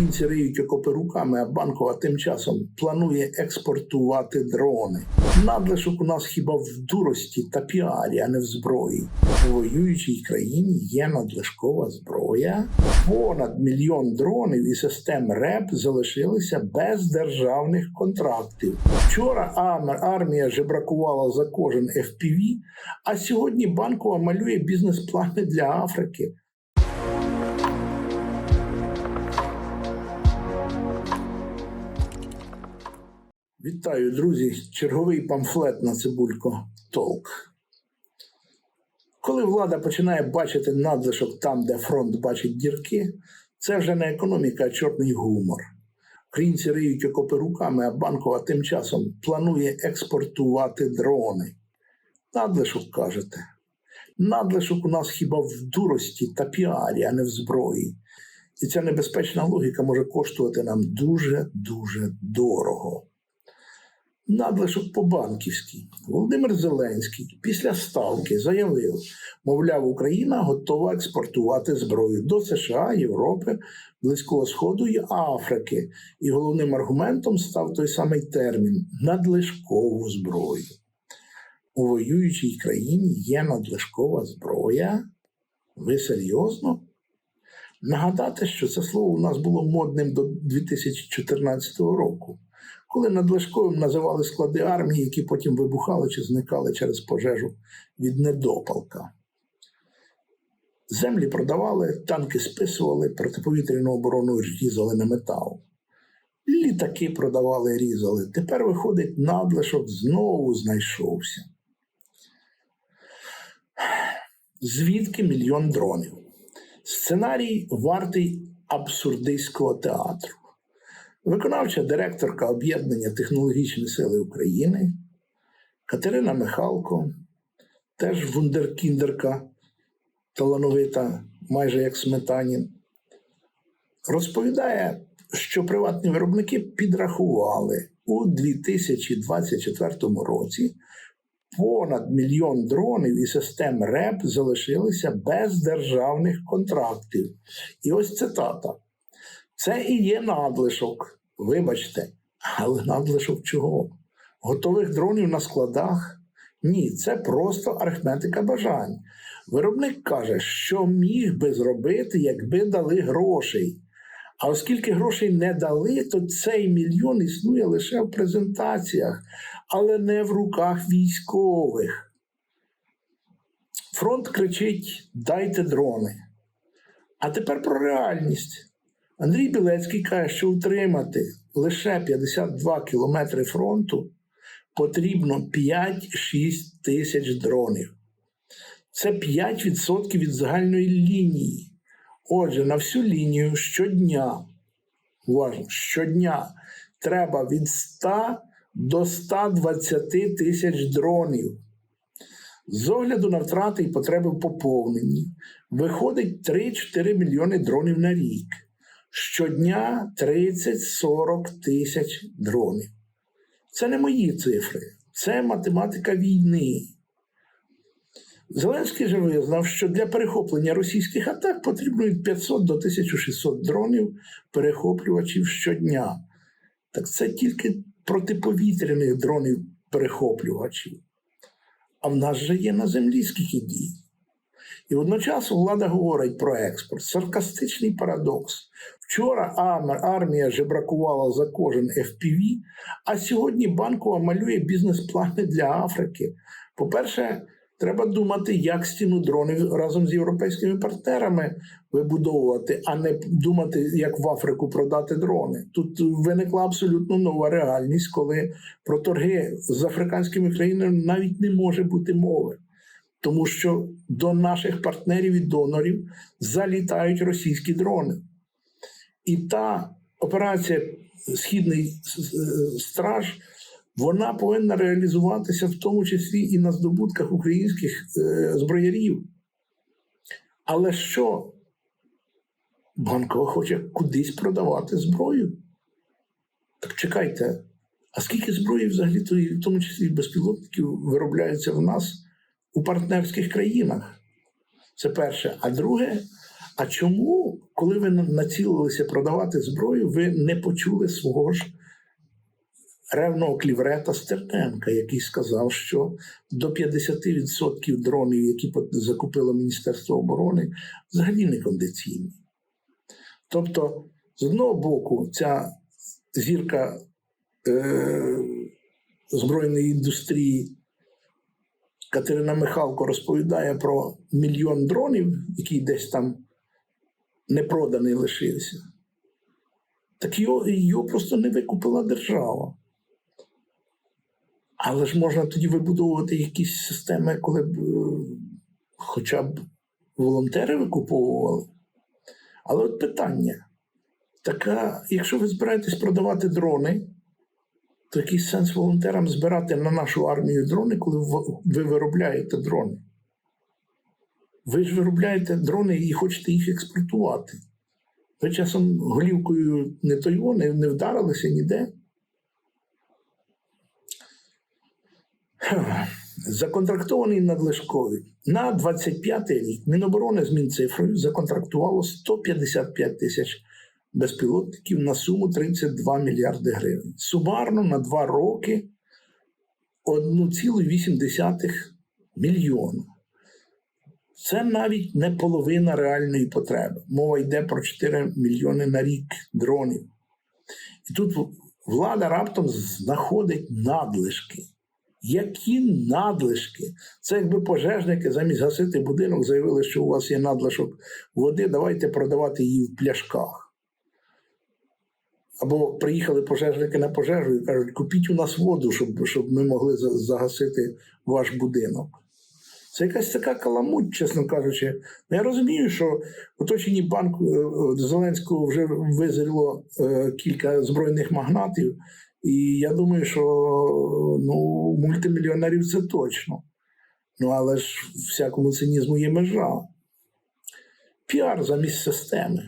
Українці риють окопи руками, а банкова тим часом планує експортувати дрони. Надлишок у нас хіба в дурості та піарі, а не в зброї. У воюючій країні є надлишкова зброя. Понад мільйон дронів і систем РЕП залишилися без державних контрактів. Вчора армія жебракувала за кожен FPV, а сьогодні банкова малює бізнес-плани для Африки. Вітаю, друзі! Черговий памфлет на цибулько Толк. Коли влада починає бачити надлишок там, де фронт бачить дірки, це вже не економіка, а чорний гумор. Українці риють окопи руками, а банкова тим часом планує експортувати дрони. Надлишок кажете. Надлишок у нас хіба в дурості та піарі, а не в зброї. І ця небезпечна логіка може коштувати нам дуже-дуже дорого. Надлишок по-банківськи. Володимир Зеленський після ставки заявив, мовляв, Україна готова експортувати зброю до США, Європи, Близького Сходу і Африки. І головним аргументом став той самий термін надлишкову зброю. У воюючій країні є надлишкова зброя. Ви серйозно? Нагадати, що це слово у нас було модним до 2014 року коли надлишковим називали склади армії, які потім вибухали чи зникали через пожежу від недопалка. Землі продавали, танки списували, протиповітряну оборону різали на метал. Літаки продавали, різали. Тепер, виходить, надлишок знову знайшовся. Звідки мільйон дронів? Сценарій вартий абсурдистського театру. Виконавча директорка Об'єднання Технологічні Сили України Катерина Михалко, теж вундеркіндерка, талановита, майже як Сметанін, розповідає, що приватні виробники підрахували у 2024 році понад мільйон дронів і систем РЕП залишилися без державних контрактів. І ось цитата. Це і є надлишок. Вибачте, але надлишок чого? Готових дронів на складах? Ні, це просто арифметика бажань. Виробник каже, що міг би зробити, якби дали грошей. А оскільки грошей не дали, то цей мільйон існує лише в презентаціях, але не в руках військових. Фронт кричить: дайте дрони. А тепер про реальність. Андрій Білецький каже, що утримати лише 52 кілометри фронту потрібно 5-6 тисяч дронів. Це 5% від загальної лінії. Отже, на всю лінію щодня, уважно, щодня треба від 100 до 120 тисяч дронів. З огляду на втрати і потреби в поповненні виходить 3-4 мільйони дронів на рік. Щодня 30-40 тисяч дронів. Це не мої цифри, це математика війни. Зеленський же визнав, що для перехоплення російських атак потрібно від 500 до 1600 дронів перехоплювачів щодня. Так це тільки протиповітряних дронів перехоплювачів. А в нас же є на землі скільки дій. І водночас влада говорить про експорт. Саркастичний парадокс. Вчора армія жебракувала за кожен FPV, а сьогодні банкова малює бізнес-плани для Африки. По-перше, треба думати, як стіну дронів разом з європейськими партнерами вибудовувати, а не думати, як в Африку продати дрони. Тут виникла абсолютно нова реальність, коли про торги з африканськими країнами навіть не може бути мови. Тому що до наших партнерів і донорів залітають російські дрони. І та операція Східний страж вона повинна реалізуватися в тому числі і на здобутках українських е, зброярів. Але що? Банкова хоче кудись продавати зброю. Так чекайте, а скільки зброї взагалі, в тому числі безпілотників, виробляється в нас у партнерських країнах? Це перше. А друге, А чому, коли ви націлилися продавати зброю, ви не почули свого ж ревного кліврета Стерненка, який сказав, що до 50% дронів, які закупило Міністерство оборони, взагалі не кондиційні. Тобто, з одного боку, ця зірка е, збройної індустрії Катерина Михалко розповідає про мільйон дронів, який десь там непроданий лишився. Так його, його просто не викупила держава. Але ж можна тоді вибудовувати якісь системи, коли б е, хоча б волонтери викуповували. Але от питання: така, якщо ви збираєтесь продавати дрони, то який сенс волонтерам збирати на нашу армію дрони, коли ви виробляєте дрони? Ви ж виробляєте дрони і хочете їх експортувати. Ви часом голівкою не того, не, не вдарилися ніде. Законтрактований надлишковий. На 25 рік Міноборони з Мінцифрою законтрактувало 155 тисяч безпілотників на суму 32 мільярди гривень. Сумарно на два роки 1,8 мільйона. Це навіть не половина реальної потреби. Мова йде про 4 мільйони на рік дронів. І тут влада раптом знаходить надлишки. Які надлишки? Це якби пожежники замість гасити будинок заявили, що у вас є надлишок води, давайте продавати її в пляшках. Або приїхали пожежники на пожежу і кажуть, купіть у нас воду, щоб, щоб ми могли загасити ваш будинок. Це якась така каламуть, чесно кажучи. Ну, Я розумію, що в оточенні банку е, е, Зеленського вже визріло е, кілька збройних магнатів, і я думаю, що ну, мультимільйонерів це точно. Ну, але ж всякому цинізму є межа. Піар замість системи.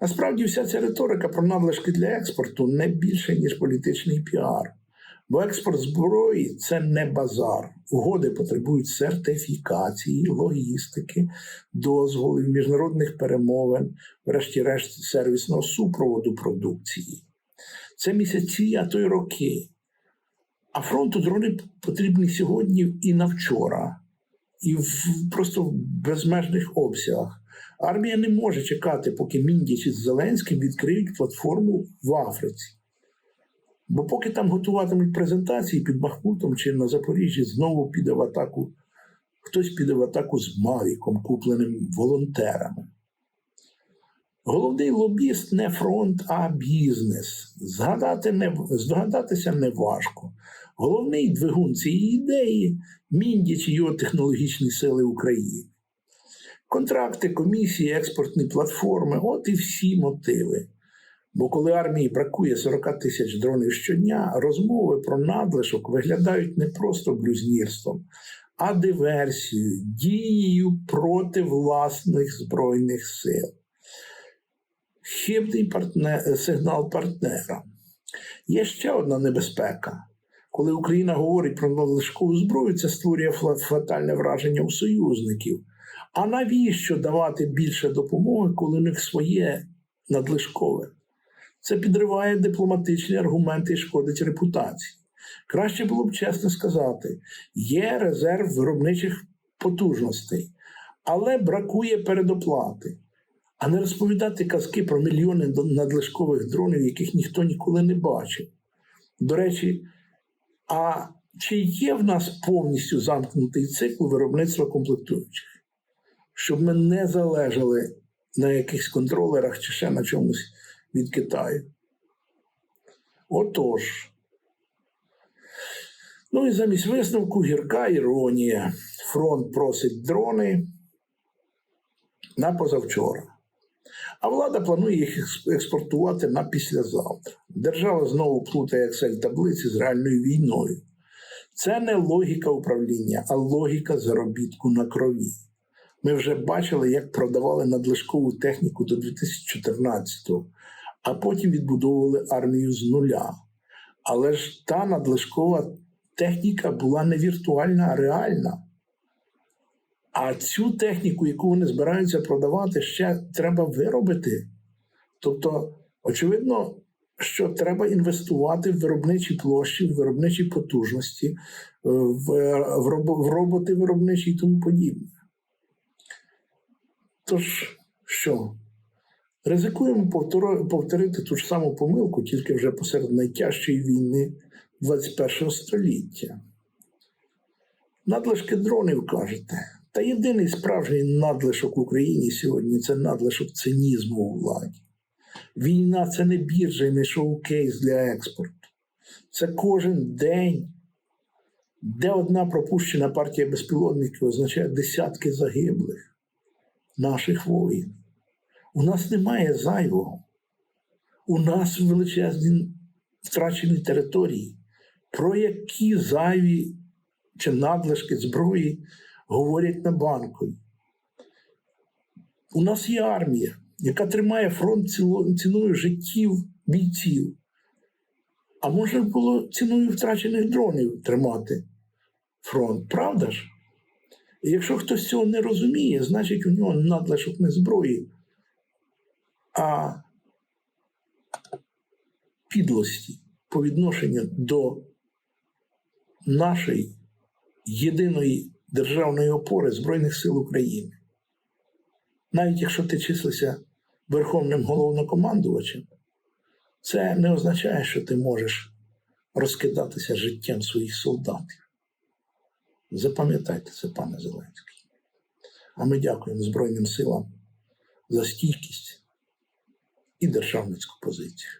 Насправді, вся ця риторика про надлишки для експорту не більше, ніж політичний піар. Бо експорт зброї це не базар. Угоди потребують сертифікації, логістики, дозволів, міжнародних перемовин, врешті-решт, сервісного супроводу продукції. Це місяці, а то й роки. А фронту дрони потрібні сьогодні і на вчора, і в просто в безмежних обсягах. Армія не може чекати, поки Міндіч із Зеленським відкриють платформу в Африці. Бо поки там готуватимуть презентації під Бахмутом чи на Запоріжжі, знову піде в атаку. Хтось піде в атаку з Мавіком, купленим волонтерами. Головний лобіст не фронт, а бізнес. Згадати не, здогадатися не важко. Головний двигун цієї ідеї Міндіч його технологічні сили України. Контракти, комісії, експортні платформи от і всі мотиви. Бо коли армії бракує 40 тисяч дронів щодня, розмови про надлишок виглядають не просто блюзнірством, а диверсією, дією проти власних збройних сил. Хибний партнер, сигнал партнера. Є ще одна небезпека. Коли Україна говорить про надлишкову зброю, це створює фатальне враження у союзників. А навіщо давати більше допомоги, коли у них своє надлишкове? Це підриває дипломатичні аргументи і шкодить репутації. Краще було б чесно сказати: є резерв виробничих потужностей, але бракує передоплати. А не розповідати казки про мільйони надлишкових дронів, яких ніхто ніколи не бачив. До речі, а чи є в нас повністю замкнутий цикл виробництва комплектуючих? Щоб ми не залежали на якихось контролерах чи ще на чомусь від Китаю. Отож. Ну і замість висновку гірка іронія. Фронт просить дрони на позавчора. А влада планує їх експортувати на післязавтра. Держава знову плутає Excel таблиці з реальною війною. Це не логіка управління, а логіка заробітку на крові. Ми вже бачили, як продавали надлишкову техніку до 2014-го, а потім відбудовували армію з нуля. Але ж та надлишкова техніка була не віртуальна, а реальна. А цю техніку, яку вони збираються продавати, ще треба виробити. Тобто, очевидно, що треба інвестувати в виробничі площі, в виробничі потужності, е, в, в роботи виробничі і тому подібне. Тож, що? Ризикуємо повторити ту ж саму помилку, тільки вже посеред найтяжчої війни 21 століття. Надлишки дронів кажете. Та єдиний справжній надлишок в Україні сьогодні це надлишок цинізму у владі. Війна це не біржа і не шоу-кейс для експорту. Це кожен день, де одна пропущена партія безпілотників означає десятки загиблих наших воїнів. У нас немає зайвого. У нас величезні втрачені території, про які зайві чи надлишки зброї говорять на банку. У нас є армія, яка тримає фронт ціною життів бійців. А може було ціною втрачених дронів тримати фронт, правда ж? І якщо хтось цього не розуміє, значить у нього надлишок не зброї, а підлості по відношенню до нашої єдиної державної опори Збройних сил України. Навіть якщо ти числишся верховним головнокомандувачем, це не означає, що ти можеш розкидатися життям своїх солдатів. Запам'ятайте це, пане Зеленський. А ми дякуємо Збройним силам за стійкість і державницьку позицію.